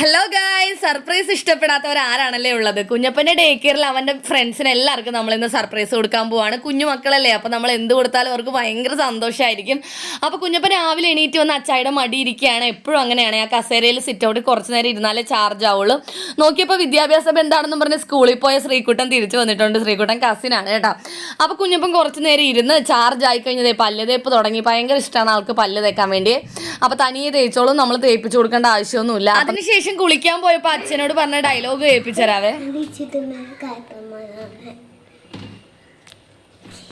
Hello ഗായ് surprise ഇഷ്ടപ്പെടാത്തവർ ആരാണല്ലേ ഉള്ളത് കുഞ്ഞപ്പന്റെ day കെയറിൽ അവന്റെ ഫ്രണ്ട്സിന് എല്ലാവർക്കും നമ്മൾ ഇന്ന് സർപ്രൈസ് കൊടുക്കാൻ പോവാണ്. കുഞ്ഞു മക്കളല്ലേ? അപ്പോൾ നമ്മൾ എന്ത് കൊടുത്താലും അവർക്ക് ഭയങ്കര സന്തോഷമായിരിക്കും അപ്പോൾ കുഞ്ഞപ്പൻ രാവിലെ എണീറ്റ് വന്ന് അച്ചായുടെ മടി ഇരിക്കുകയാണ്. എപ്പോഴും അങ്ങനെയാണ്. ആ കസേരയിൽ സിറ്റ് ഔട്ട് കുറച്ച് നേരം ഇരുന്നാലേ ചാർജ് ആവുള്ളൂ. നോക്കിയപ്പോൾ വിദ്യാഭ്യാസം എന്താണെന്ന് പറഞ്ഞ് സ്കൂളിൽ പോയ ശ്രീകുട്ടൻ തിരിച്ചു വന്നിട്ടുണ്ട്. ശ്രീകുട്ടൻ കസിനാണ് കേട്ടോ. അപ്പോൾ കുഞ്ഞപ്പൻ കുറച്ച് നേരം ഇരുന്ന് ചാർജ് ആയി കഴിഞ്ഞതേ പല്ല് തേപ്പ് തുടങ്ങി. ഭയങ്കര ഇഷ്ടമാണ് ആൾക്ക് പല്ല് തേക്കാൻ വേണ്ടി. അപ്പോൾ തനിയെ തേച്ചോളും. നമ്മൾ തേപ്പിച്ചു കൊടുക്കേണ്ട ആവശ്യമൊന്നുമില്ല. അതിനുശേഷം കുളിക്കാൻ പോയപ്പോ അച്ഛനോട് പറഞ്ഞ ഡയലോഗ് കേൾപ്പിച്ചരാവേ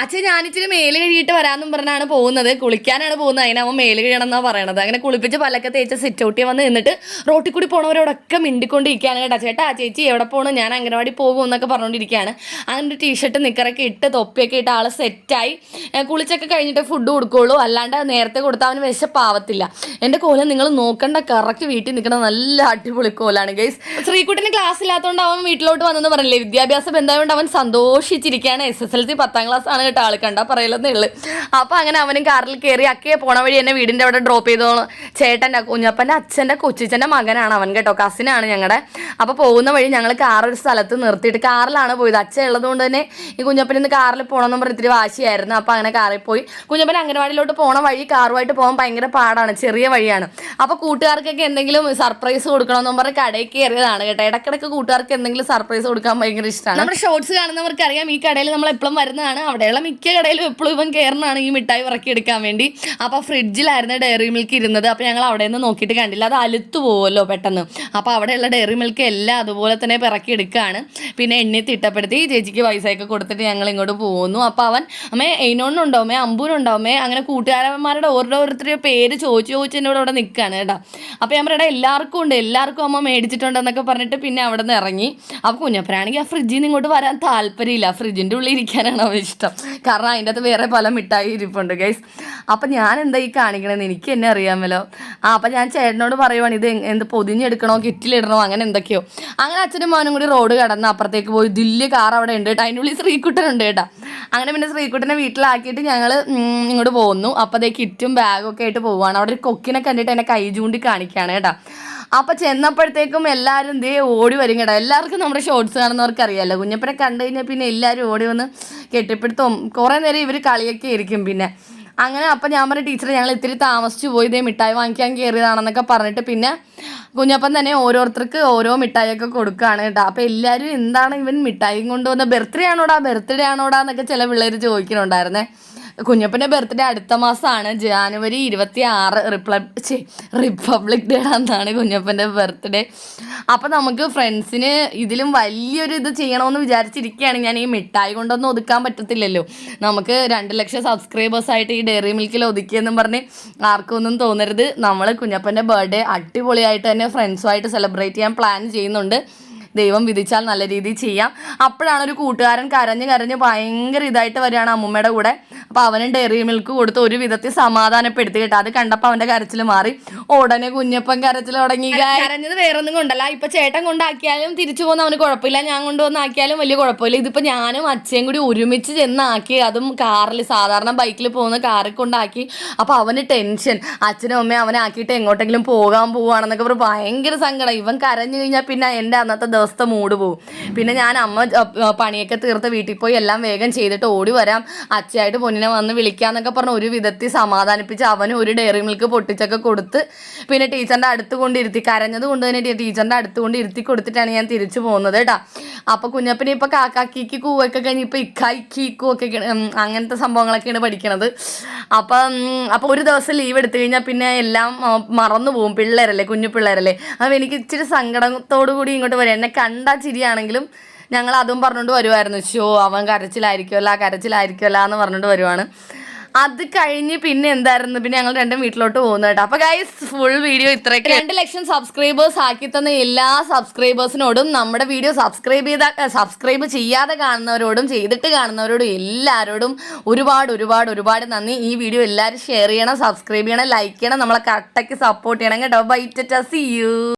അച്ഛൻ ഞാനിച്ചിരി മേൽ കഴുകിയിട്ട് വരാമെന്നും പറഞ്ഞാണ് പോകുന്നത്. കുളിക്കാനാണ് പോകുന്നത്. അതിനാവുമ്പോൾ മേൽ കഴുകണം എന്നാണ് പറയണത്. അങ്ങനെ കുളിപ്പിച്ച് പല്ലൊക്കെ തേച്ച് സിറ്റ് ഔട്ടിൽ വന്ന് നിന്നിട്ട് റോട്ടിൽ കൂടി പോണവരോടൊക്കെ മിണ്ടിക്കൊണ്ടിരിക്കുകയാണ് കേട്ടോ. ചേട്ടാ ചേച്ചി എവിടെ പോകണം ഞാൻ അംഗനവാടി പോകും എന്നൊക്കെ പറഞ്ഞുകൊണ്ടിരിക്കുകയാണ് അങ്ങനെ ഒരു ടീഷർട്ട് നിക്കറൊക്കെ ഇട്ട് തൊപ്പിയൊക്കെ ഇട്ട് ആൾ സെറ്റായി കുളിച്ചൊക്കെ കഴിഞ്ഞിട്ട് ഫുഡ് കൊടുക്കുകയുള്ളൂ അല്ലാണ്ട് നേരത്തെ കൊടുത്താൽ അവന് വിശപ്പാവത്തില്ല. എന്റെ കോലം നിങ്ങൾ നോക്കണ്ട. കറക്റ്റ് വീട്ടിൽ നിൽക്കുന്ന നല്ല അടിപൊളി കോലാണ് ഗൈസ് ശ്രീകുട്ടിന് ക്ലാസ് ഇല്ലാത്തതുകൊണ്ട് അവൻ വീട്ടിലോട്ട് വന്നെന്ന് പറഞ്ഞില്ലേ? വിദ്യാഭ്യാസം എന്തായതുകൊണ്ട് അവൻ സന്തോഷിച്ചിരിക്കുകയാണ്. എസ് എസ് എൽ സി പത്താം ക്ലാസ് ആണ് കേട്ടോ ആൾ കണ്ടാ പറയലെന്നേ ഉള്ളു. അപ്പൊ അങ്ങനെ അവനും കാറിൽ കയറി അക്കയെ പോണ വഴി എന്നെ വീടിന്റെ അവിടെ ഡ്രോപ്പ് ചെയ്തോ ചേട്ടന്റെ കുഞ്ഞപ്പന്റെ അച്ഛന്റെ കൊച്ചിച്ചന്റെ മകനാണ് അവൻ കേട്ടോ കസിനാണ് ഞങ്ങളുടെ അപ്പൊ പോകുന്ന വഴി ഞങ്ങൾ കാർ ഒരു സ്ഥലത്ത് നിർത്തിയിട്ട് കാറിലാണ് പോയത്. അച്ഛൻ ഉള്ളതുകൊണ്ട് തന്നെ ഈ കുഞ്ഞപ്പൻ ഇന്ന് കാറിൽ പോകണമെന്ന് പറഞ്ഞ് ഇത്തിരി വാശിയായിരുന്നു. അപ്പൊ അങ്ങനെ കാറിൽ പോയി. കുഞ്ഞപ്പൻ അംഗനവാടിയിലോട്ട് പോണ വഴി കാറുമായിട്ട് പോകാൻ ഭയങ്കര പാടാണ് ചെറിയ വഴിയാണ്. അപ്പൊ കൂട്ടുകാർക്കൊക്കെ എന്തെങ്കിലും സർപ്രൈസ് കൊടുക്കണമെന്നും പറഞ്ഞ് കടയിൽ കയറിയതാണ് കേട്ടോ. ഇടക്കിടക്ക് കൂട്ടുകാർക്ക് എന്തെങ്കിലും സർപ്രൈസ് കൊടുക്കാൻ ഭയങ്കര ഇഷ്ടമാണ് നമ്മുടെ ഷോർട്സ് കാണുന്നവർക്ക് അറിയാം ഈ കടയിൽ നമ്മൾ എപ്പോഴും വരുന്നതാണ്. അവിടെയുള്ള മിക്ക കടയിലും എപ്പോഴും ഇപ്പം കയറുന്നതാണ് ഈ മിഠായി ഇറക്കി എടുക്കാൻ വേണ്ടി. അപ്പോൾ ഫ്രിഡ്ജിലായിരുന്നു ഡയറി മിൽക്ക് ഇരുന്നത്. അപ്പോൾ ഞങ്ങൾ അവിടെ നിന്ന് നോക്കിയിട്ട് കണ്ടില്ല. അത് അലുത്തു പോകുമല്ലോ പെട്ടെന്ന്. അപ്പോൾ അവിടെയുള്ള ഡയറി മിൽക്ക് എല്ലാം അതുപോലെ തന്നെ പിറക്കി എടുക്കുകയാണ് പിന്നെ എണ്ണി തിട്ടപ്പെടുത്തി ചേച്ചിക്ക് പൈസയൊക്കെ കൊടുത്തിട്ട് ഞങ്ങൾ ഇങ്ങോട്ട് പോകുന്നു അപ്പോൾ അവൻ അമ്മേ എയ്നോണ്ണുണ്ടോ അമ്മേ അമ്പൂനുണ്ടോ അമ്മേ? അങ്ങനെ കൂട്ടുകാരന്മാരുടെ ഓരോരുത്തരുടെ പേര് ചോദിച്ചു ചോദിച്ചു എന്നോട് അവിടെ നിൽക്കുകയാണ് കേട്ടോ. അപ്പോൾ ഞാൻ പറയട്ടെ എല്ലാവർക്കും ഉണ്ട്. എല്ലാവർക്കും അമ്മ മേടിച്ചിട്ടുണ്ടെന്നൊക്കെ പറഞ്ഞിട്ട് പിന്നെ അവിടെ നിന്ന് ഇറങ്ങി. അപ്പോൾ കുഞ്ഞപ്പനാണെങ്കിൽ ആ ഫ്രിഡ്ജിൽ നിന്ന് ഇങ്ങോട്ട് വരാൻ താല്പര്യമില്ല. ഫ്രിഡ്ജിന്റെ ഉള്ളിൽ ഇരിക്കാനാണ് ഇഷ്ടം. കാരണം അതിന്റെ അകത്ത് വേറെ പല മിഠായി ഇരിപ്പുണ്ട് ഗൈസ് അപ്പം ഞാൻ എന്താ ഈ കാണിക്കണമെന്ന് എനിക്ക് എന്നെ അറിയാമല്ലോ. ആ അപ്പം ഞാൻ ചേട്ടനോട് പറയുവാണ് ഇത് എന്ത് പൊതിഞ്ഞെടുക്കണോ കിറ്റിലിടണോ അങ്ങനെ എന്തൊക്കെയോ. അങ്ങനെ അച്ഛനും മോനും കൂടി റോഡ് കടന്ന് അപ്പുറത്തേക്ക് പോയി. ദില്ല് കാർ അവിടെ ഉണ്ട് കേട്ടോ. അതിന്റെ ഉള്ളിൽ ശ്രീകുട്ടനുണ്ട് കേട്ടോ. അങ്ങനെ പിന്നെ ശ്രീകുട്ടനെ വീട്ടിലാക്കിയിട്ട് ഞങ്ങൾ ഇങ്ങോട്ട് പോകുന്നു അപ്പോൾ അതേ കിറ്റും ബാഗും ഒക്കെ ആയിട്ട് പോവുകയാണ്. അവിടെ ഒരു കൊക്കിനെ കണ്ടിട്ട് എന്നെ കൈ ചൂണ്ടി കാണിക്കുകയാണ് കേട്ടോ. അപ്പൊ ചെന്നപ്പോഴത്തേക്കും എല്ലാരും ദേ ഓടി വരും കേട്ടോ എല്ലാവർക്കും നമ്മുടെ ഷോർട്സ് കാണുന്നവർക്ക് അറിയാമല്ലോ കുഞ്ഞപ്പനെ കണ്ടു കഴിഞ്ഞാൽ പിന്നെ എല്ലാവരും ഓടി വന്ന് കെട്ടിപ്പിടുത്തവും. കുറേ നേരം ഇവർ കളിയൊക്കെ ഇരിക്കും പിന്നെ. അങ്ങനെ അപ്പം ഞാൻ പറഞ്ഞ ടീച്ചർ ഞങ്ങൾ ഇത്തിരി താമസിച്ചു പോയി. ഇതേ മിഠായി വാങ്ങിക്കാൻ കയറിയതാണെന്നൊക്കെ പറഞ്ഞിട്ട് പിന്നെ കുഞ്ഞപ്പൻ തന്നെ ഓരോരുത്തർക്ക് ഓരോ മിഠായിയൊക്കെ കൊടുക്കുകയാണ് കേട്ടോ. അപ്പം എല്ലാവരും എന്താണ് ഇവൻ മിഠായി കൊണ്ടുവന്ന? ബർത്ത്ഡേ ആണോടാ? ബർത്ത്ഡേ ആണോടാ? എന്നൊക്കെ ചില പിള്ളേർ ചോദിക്കുന്നുണ്ടായിരുന്നേ. കുഞ്ഞപ്പന്റെ ബർത്ത്ഡേ അടുത്ത മാസമാണ് ജാനുവരി ഇരുപത്തി ആറ് റിപ്ലബ് റിപ്പബ്ലിക് ഡേ എന്നാണ് കുഞ്ഞപ്പന്റെ ബർത്ത്ഡേ അപ്പം നമുക്ക് ഫ്രണ്ട്സിന് ഇതിലും വലിയൊരു ഇത് ചെയ്യണമെന്ന് വിചാരിച്ചിരിക്കുകയാണ്. ഞാൻ ഈ മിഠായി കൊണ്ടൊന്നും ഒതുക്കാൻ പറ്റത്തില്ലല്ലോ. നമുക്ക് രണ്ട് ലക്ഷം സബ്സ്ക്രൈബേഴ്സ് ആയിട്ട് ഈ ഡെയറി മിൽക്കിൽ ഒതുക്കിയെന്നും പറഞ്ഞ് ആർക്കും ഒന്നും തോന്നരുത്. നമ്മൾ കുഞ്ഞപ്പന്റെ ബർത്ത്ഡേ അടിപൊളിയായിട്ട് തന്നെ ഫ്രണ്ട്സുമായിട്ട് സെലിബ്രേറ്റ് ചെയ്യാൻ പ്ലാൻ ചെയ്യുന്നുണ്ട്. ദൈവം വിധിച്ചാൽ നല്ല രീതിയിൽ ചെയ്യാം. അപ്പോഴാണ് ഒരു കൂട്ടുകാരൻ കരഞ്ഞ് കരഞ്ഞ് ഭയങ്കര ഇതായിട്ട് വരികയാണ് അമ്മൂമ്മയുടെ കൂടെ. അപ്പോൾ അവനും ഡെയറി മിൽക്ക് കൊടുത്ത് ഒരു വിധത്തിൽ സമാധാനപ്പെടുത്തി കേട്ടോ. അത് കണ്ടപ്പോൾ അവന്റെ കരച്ചിൽ മാറി. ഉടനെ കുഞ്ഞപ്പൻ കരച്ചിൽ തുടങ്ങി കരഞ്ഞത് വേറെ ഒന്നും കൊണ്ടല്ല. ഇപ്പം ചേട്ടൻ കൊണ്ടാക്കിയാലും തിരിച്ചു പോകുന്ന അവന് കുഴപ്പമില്ല. ഞാൻ കൊണ്ടുവന്നാക്കിയാലും വലിയ കുഴപ്പമില്ല. ഇതിപ്പോൾ ഞാനും അച്ഛയും കൂടി ഒരുമിച്ച് ചെന്നാക്കി അതും കാറിൽ സാധാരണ ബൈക്കിൽ പോകുന്ന കാറിൽ കൊണ്ടാക്കി. അപ്പോൾ അവന് ടെൻഷൻ അച്ഛനും അമ്മയും അവനെ ആക്കിയിട്ട് എങ്ങോട്ടെങ്കിലും പോകാൻ പോവുകയാണെന്നൊക്കെ പറഞ്ഞ് ഭയങ്കര സങ്കടം. ഇവൻ കരഞ്ഞു കഴിഞ്ഞാൽ പിന്നെ എന്റെ അന്നത്തെ ദിവസത്തെ മൂഡ് പോകും പിന്നെ ഞാൻ അമ്മ പണിയൊക്കെ തീർത്ത് വീട്ടിൽ പോയി എല്ലാം വേഗം ചെയ്തിട്ട് ഓടി വരാം. അച്ഛയായിട്ട് പൊന്നിനെ വന്ന് വിളിക്കാന്നൊക്കെ പറഞ്ഞ് ഒരു വിധത്തിൽ സമാധാനിപ്പിച്ച് അവന് ഒരു ഡയറി മിൽക്ക് പൊട്ടിച്ചൊക്കെ കൊടുത്ത് പിന്നെ ടീച്ചറിന്റെ അടുത്ത് കൊണ്ടിരുത്തി കരഞ്ഞത് കൊണ്ട് തന്നെ ടീച്ചറിന്റെ അടുത്ത് കൊണ്ട് ഇരുത്തി കൊടുത്തിട്ടാണ് ഞാൻ തിരിച്ചു പോകുന്നത് കേട്ടോ. അപ്പോൾ കുഞ്ഞപ്പനെ ഇപ്പോൾ കാക്കാക്കിക്ക് കൂവൊക്കെ കഴിഞ്ഞ് ഇപ്പോൾ ഇക്കായിക്കൂ ഒക്കെ അങ്ങനത്തെ സംഭവങ്ങളൊക്കെയാണ് പഠിക്കണത്. അപ്പം അപ്പോൾ ഒരു ദിവസം ലീവ് എടുത്തു കഴിഞ്ഞാൽ പിന്നെ എല്ലാം മറന്നു പോകും പിള്ളേരല്ലേ കുഞ്ഞു പിള്ളേരല്ലേ. അപ്പം എനിക്ക് ഇച്ചിരി സങ്കടത്തോടു കൂടി ഇങ്ങോട്ട് വരാം. എന്നെ കണ്ടാ ചിരിയാണെങ്കിലും ഞങ്ങൾ അതും പറഞ്ഞുകൊണ്ട് വരുമായിരുന്നു ഷോ അവൻ കരച്ചിലായിരിക്കുമല്ല കരച്ചിലായിരിക്കുമല്ല എന്ന് പറഞ്ഞുകൊണ്ട് വരുവാണ്. അത് കഴിഞ്ഞ് പിന്നെ എന്തായിരുന്നു? പിന്നെ ഞങ്ങൾ രണ്ടും വീട്ടിലോട്ട് പോകുന്നു കേട്ടോ. അപ്പൊ ഗൈസ് ഫുൾ വീഡിയോ ഇത്രയൊക്കെ രണ്ട് ലക്ഷം സബ്സ്ക്രൈബേഴ്സ് ആക്കി തന്ന എല്ലാ സബ്സ്ക്രൈബേഴ്സിനോടും നമ്മുടെ വീഡിയോ സബ്സ്ക്രൈബ് ചെയ്ത സബ്സ്ക്രൈബ് ചെയ്യാതെ കാണുന്നവരോടും ചെയ്തിട്ട് കാണുന്നവരോടും എല്ലാവരോടും ഒരുപാട് ഒരുപാട് ഒരുപാട് നന്ദി. ഈ വീഡിയോ എല്ലാവരും ഷെയർ ചെയ്യണം സബ്സ്ക്രൈബ് ചെയ്യണം ലൈക്ക് ചെയ്യണം നമ്മളെ കട്ടയ്ക്ക് സപ്പോർട്ട് ചെയ്യണം കേട്ടോ. Byte C U